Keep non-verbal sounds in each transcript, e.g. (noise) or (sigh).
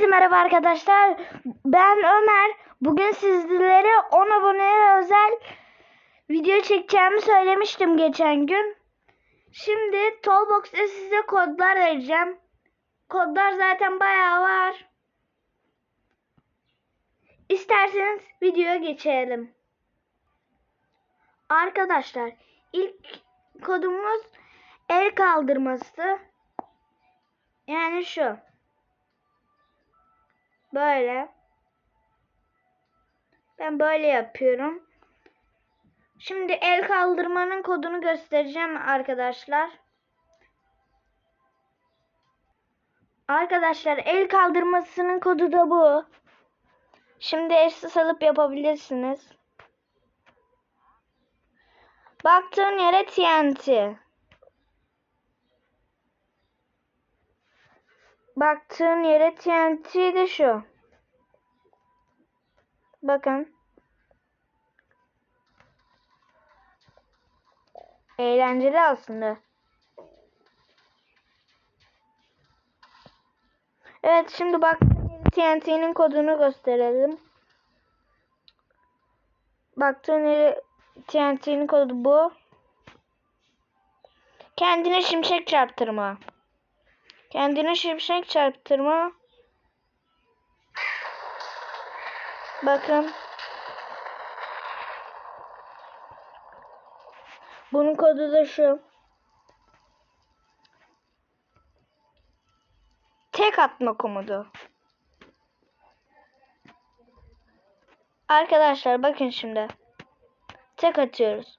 Herkese merhaba arkadaşlar. Ben Ömer. Bugün sizlere 10 aboneye özel video çekeceğimi söylemiştim geçen gün. Şimdi Tollbox'ta size kodlar vereceğim. Kodlar zaten bayağı var. İsterseniz videoya geçelim. Arkadaşlar ilk kodumuz el kaldırması. Yani şu. Böyle. Ben böyle yapıyorum. Şimdi el kaldırmanın kodunu göstereceğim arkadaşlar. Arkadaşlar el kaldırmasının kodu da bu. Şimdi eşsiz alıp yapabilirsiniz. Baktığın yere TNT. Baktığın yere TNT de şu. Bakın. Eğlenceli aslında. Evet şimdi yere TNT'nin kodunu gösterelim. Baktığın yere TNT'nin kodu bu. Kendine şimşek çarptırma. Kendine şimşek çarptırma. Bakın. Bunun kodu da şu. Tek atma komutu. Arkadaşlar bakın şimdi. Tek atıyoruz.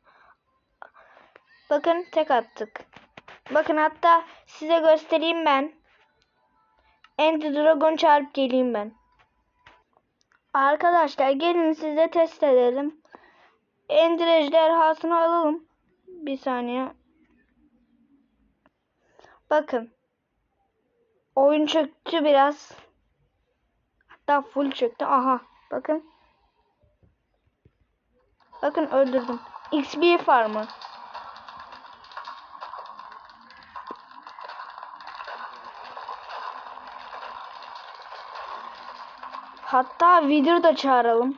Bakın tek attık. Bakın hatta size göstereyim ben. Ender Dragon çağırıp geleyim ben. Arkadaşlar gelin size test edelim. Ender ejderhasını alalım. Bir saniye. Bakın. Oyun çöktü biraz. Hatta full çöktü. Aha. Bakın. Bakın öldürdüm. XP farmı. Hatta video da çağıralım.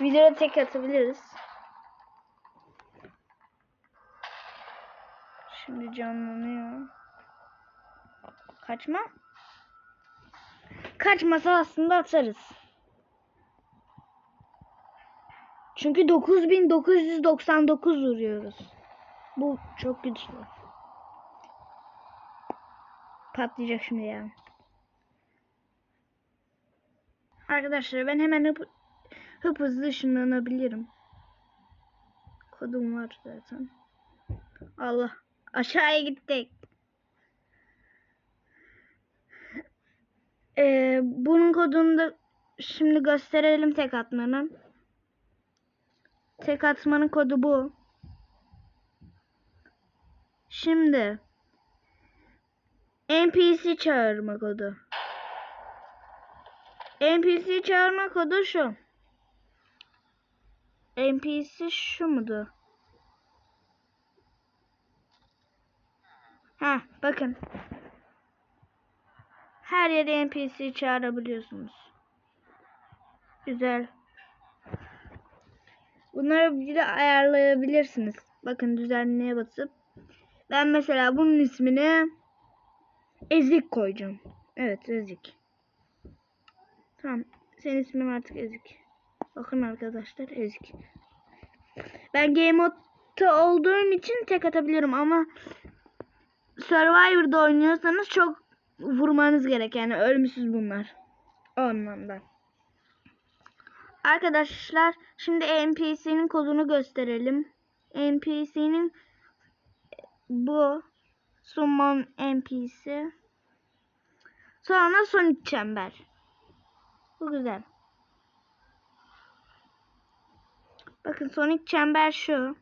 Videoda tek atabiliriz. Şimdi canlanıyor. Kaçma. Kaçmasa aslında atarız. Çünkü 9999 vuruyoruz. Bu çok güçlü. Patlayacak şimdi ya. Arkadaşlar ben hemen hıp, hıp hızlı ışınlanabilirim. Kodum var zaten. Allah. Aşağıya gittik. Ee, bunun kodunu da şimdi gösterelim tek atmanın. Tek atmanın kodu bu. Şimdi NPC çağırma kodu. NPC çağırma kodu şu. NPC şu mudur? Ha bakın. Her yere NPC çağırabiliyorsunuz. Güzel. Bunları bir de ayarlayabilirsiniz. Bakın düzenleye basıp. Ben mesela bunun ismini Ezik koyacağım. Evet Ezik. Tamam. Senin ismin artık Ezik. Bakın arkadaşlar Ezik. Ben Game Mode'da olduğum için tek atabiliyorum ama Survivor'da oynuyorsanız çok vurmanız gerek. Yani ölümsüz bunlar. O anlamda. Arkadaşlar şimdi NPC'nin kodunu gösterelim. NPC'nin bu Summon NPC. Sonra Sonic Çember. Bu güzel. Bakın Sonic Çember şu.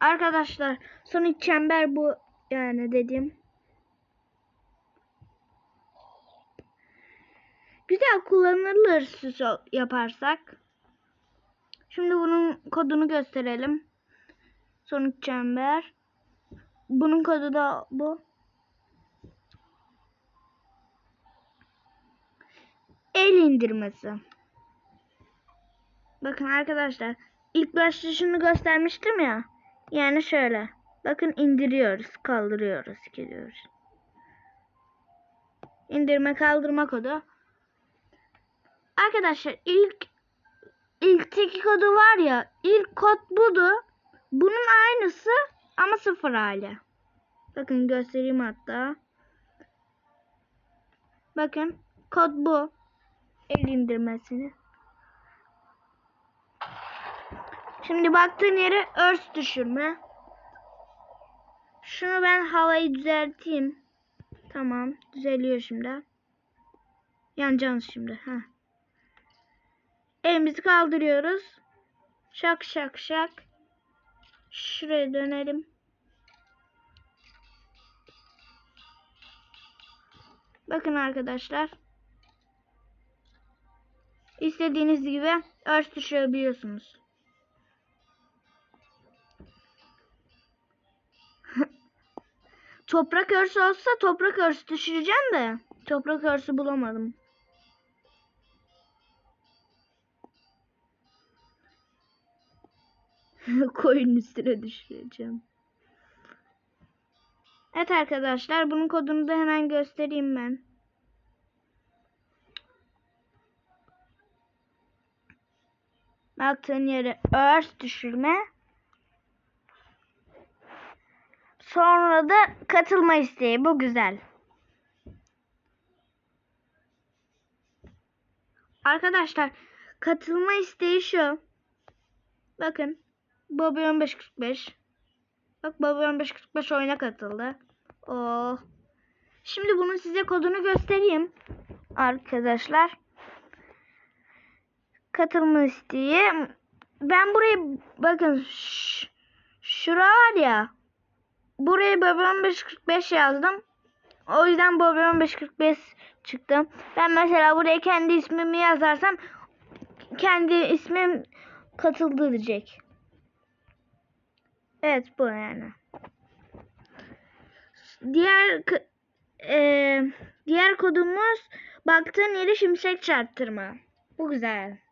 Arkadaşlar Sonic Çember bu yani dedim. Güzel kullanılır süs yaparsak. Şimdi bunun kodunu gösterelim. Sonic Çember. Bunun kodu da bu. El indirmesi. Bakın arkadaşlar ilk başta şunu göstermiştim ya. Yani şöyle. Bakın indiriyoruz, kaldırıyoruz, gidiyoruz. İndirme kaldırma kodu. Arkadaşlar ilk ilkteki kodu var ya ilk kod budu. Bunun aynısı ama sıfır hali. Bakın göstereyim hatta. Bakın kod bu. El indirmesini. Şimdi baktığın yere örs düşürme. Şunu ben havayı düzelteyim. Tamam. Düzeliyor şimdi. Yanacağız şimdi. Ha. Elimizi kaldırıyoruz. Şak şak şak. Şuraya dönelim. Bakın arkadaşlar. İstediğiniz gibi örs düşürebiliyorsunuz. (laughs) Toprak örsü olsa toprak örsü düşüreceğim de toprak örsü bulamadım. (laughs) Koyun üstüne düşüreceğim. Evet arkadaşlar bunun kodunu da hemen göstereyim ben. Baktığın yere örs düşürme. Sonra da katılma isteği. Bu güzel. Arkadaşlar katılma isteği şu. Bakın. Bobby 1545. Bak Bobby 1545 oyuna katıldı. Oh. Şimdi bunun size kodunu göstereyim. Arkadaşlar. Katılma isteği. Ben burayı bakın. Ş- şura var ya. Buraya Bobby 1545 yazdım. O yüzden Bobby 1545 çıktı. Ben mesela buraya kendi ismimi yazarsam kendi ismim katıldı diyecek. Evet bu yani. Diğer eee, diğer kodumuz baktığın yeri şimşek çarptırma. Bu güzel.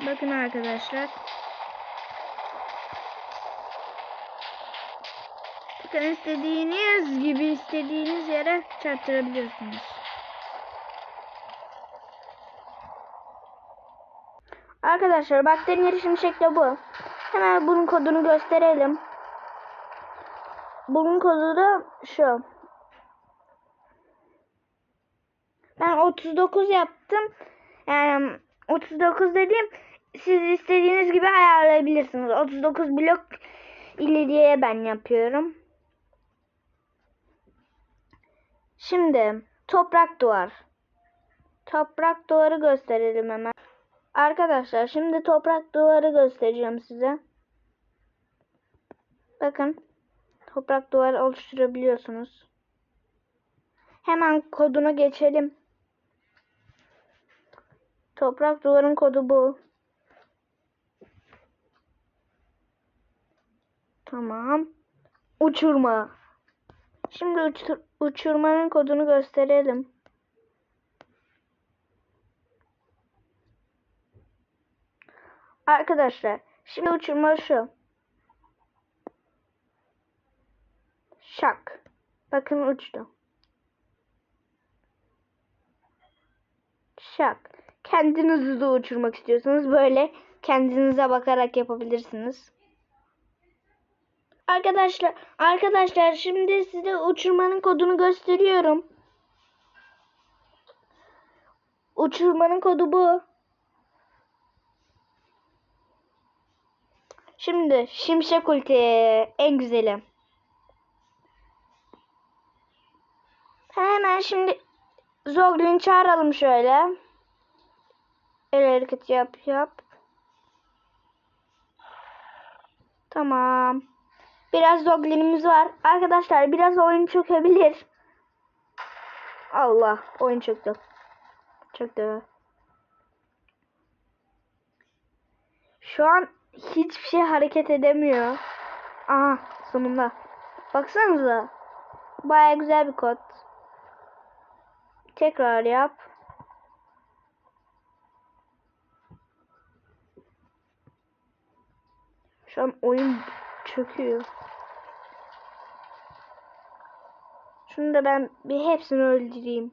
Bakın arkadaşlar. Bakın istediğiniz gibi istediğiniz yere çarptırabiliyorsunuz. Arkadaşlar baktığın yeri şimşek de bu. Hemen bunun kodunu gösterelim. Bunun kodu da şu. Ben 39 yaptım. Yani 39 dediğim siz istediğiniz gibi ayarlayabilirsiniz. 39 blok ileriye ben yapıyorum. Şimdi toprak duvar. Toprak duvarı gösterelim hemen. Arkadaşlar şimdi toprak duvarı göstereceğim size. Bakın. Toprak duvar oluşturabiliyorsunuz. Hemen koduna geçelim. Toprak duvarın kodu bu. Tamam. Uçurma. Şimdi uçur- uçurmanın kodunu gösterelim. Arkadaşlar şimdi uçurma şu. Şak. Bakın uçtu. Şak. Kendinizi de uçurmak istiyorsanız böyle kendinize bakarak yapabilirsiniz. Arkadaşlar, arkadaşlar şimdi size uçurmanın kodunu gösteriyorum. Uçurmanın kodu bu. Şimdi şimşek ulti en güzeli. Hemen şimdi Zoglin'i çağıralım şöyle. El hareketi yap yap. Tamam. Biraz Zoglin'imiz var. Arkadaşlar biraz oyun çökebilir. Allah oyun çöktü. Çöktü. Şu an hiçbir şey hareket edemiyor. Aha sonunda. Baksanıza. baya güzel bir kod. Tekrar yap. Şu an oyun çöküyor. Şunu da ben bir hepsini öldüreyim.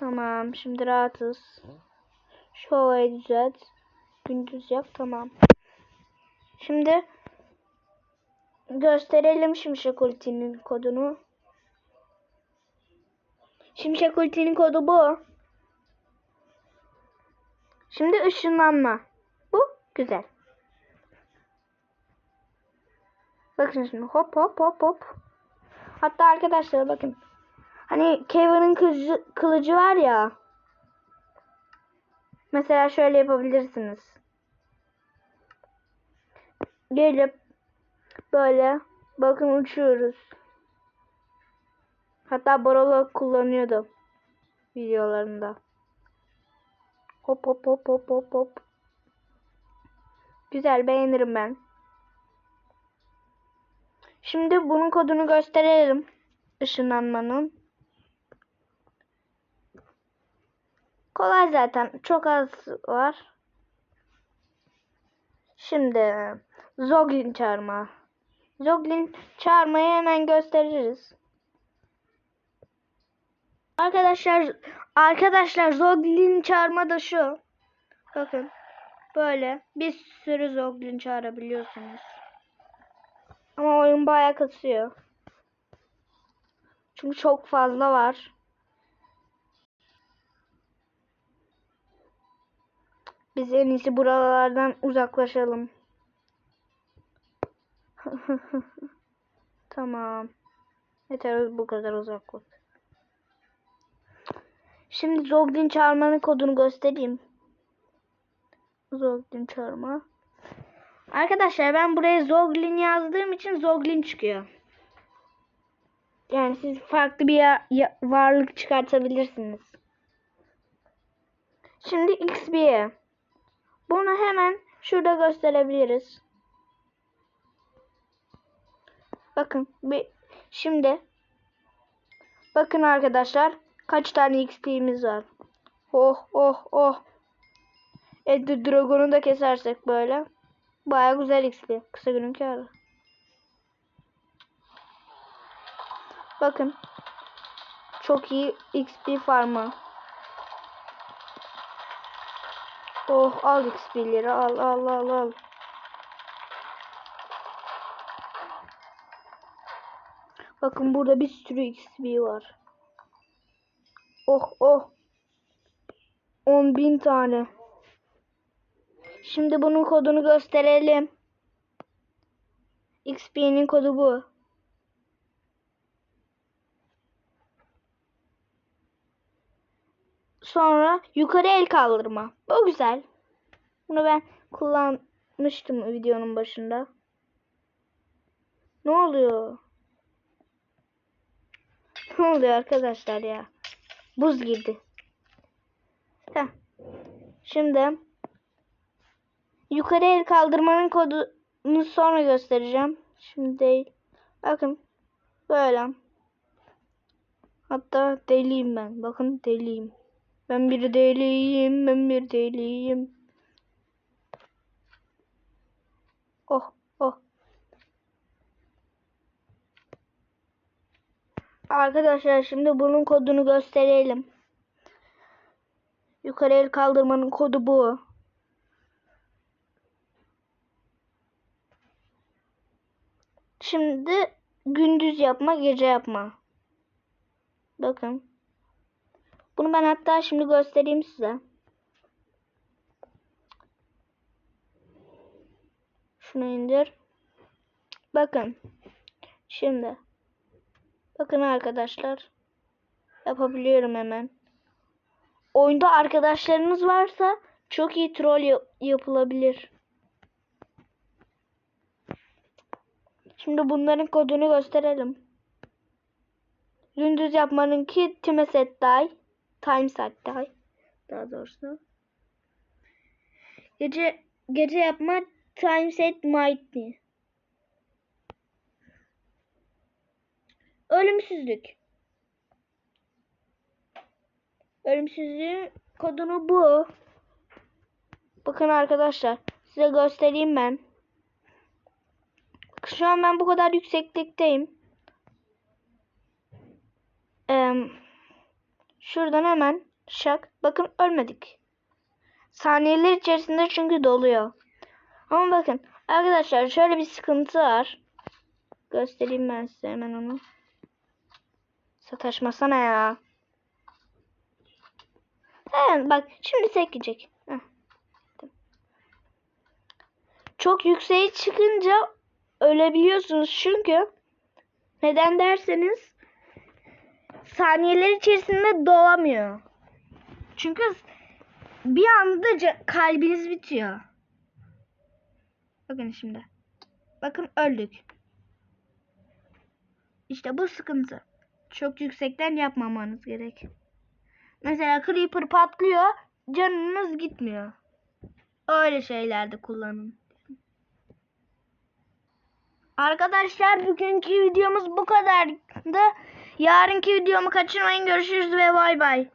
Tamam, şimdi rahatız. Şu havayı düzelt. Gündüz yap, tamam. Şimdi gösterelim Şimşek Ulti'nin kodunu. Şimşek Ulti'nin kodu bu. Şimdi ışınlanma. Bu güzel. Bakın şimdi hop hop hop hop. Hatta arkadaşlar bakın. Hani Kevin'in kılıcı, kılıcı var ya. Mesela şöyle yapabilirsiniz. Gelip böyle bakın uçuyoruz. Hatta Borolo kullanıyordu videolarında. Hop hop hop hop hop hop. Güzel beğenirim ben. Şimdi bunun kodunu gösterelim. Işınlanmanın. Kolay zaten. Çok az var. Şimdi Zoglin çağırma. Zoglin çağırmayı hemen gösteririz. Arkadaşlar arkadaşlar Zoglin çağırma da şu. Bakın. Böyle bir sürü Zoglin çağırabiliyorsunuz. Ama oyun bayağı kasıyor. Çünkü çok fazla var. Biz en iyisi buralardan uzaklaşalım. (laughs) tamam. Yeter bu kadar uzaklık. Şimdi Zoglin çağırmanın kodunu göstereyim. Zoglin çağırma. Arkadaşlar ben buraya Zoglin yazdığım için Zoglin çıkıyor. Yani siz farklı bir ya- ya- varlık çıkartabilirsiniz. Şimdi XP. Bunu hemen şurada gösterebiliriz. Bakın bir şimdi bakın arkadaşlar kaç tane XP'miz var. Oh oh oh. Ender Dragon'u da kesersek böyle. Baya güzel XP. Kısa günün kârı. Bakın. Çok iyi XP farmı. Oh al XP'leri al al al al. Bakın burada bir sürü XP var. Oh oh. 10 bin tane. Şimdi bunun kodunu gösterelim. XP'nin kodu bu. Sonra yukarı el kaldırma. Bu güzel. Bunu ben kullanmıştım videonun başında. Ne oluyor? Ne oluyor arkadaşlar ya? Buz girdi. Heh. Şimdi yukarı el kaldırmanın kodunu sonra göstereceğim. Şimdi değil. Bakın. Böyle. Hatta deliyim ben. Bakın deliyim. Ben bir deliyim. Ben bir deliyim. Oh oh. Arkadaşlar şimdi bunun kodunu gösterelim. Yukarı el kaldırmanın kodu bu. Şimdi gündüz yapma, gece yapma. Bakın. Bunu ben hatta şimdi göstereyim size. Şunu indir. Bakın. Şimdi. Bakın arkadaşlar. Yapabiliyorum hemen. Oyunda arkadaşlarınız varsa çok iyi troll ya- yapılabilir. Şimdi bunların kodunu gösterelim. Gündüz yapmanınki time set die. Time set die. Daha doğrusu. Gece gece yapma time set mighty. Ölümsüzlük. Ölümsüzlüğün kodunu bu. Bakın arkadaşlar size göstereyim ben. Şu an ben bu kadar yükseklikteyim. Ee, şuradan hemen şak. Bakın ölmedik. Saniyeler içerisinde çünkü doluyor. Ama bakın arkadaşlar şöyle bir sıkıntı var. Göstereyim ben size hemen onu. Sataşmasana ya. Evet bak şimdi sekecek. Heh. Çok yükseğe çıkınca ölebiliyorsunuz çünkü neden derseniz saniyeler içerisinde dolamıyor. Çünkü bir anda kalbiniz bitiyor. Bakın şimdi. Bakın öldük. İşte bu sıkıntı. Çok yüksekten yapmamanız gerek. Mesela creeper patlıyor, canınız gitmiyor. Öyle şeylerde kullanın. Arkadaşlar bugünkü videomuz bu kadardı. Yarınki videomu kaçırmayın. Görüşürüz ve bay bay.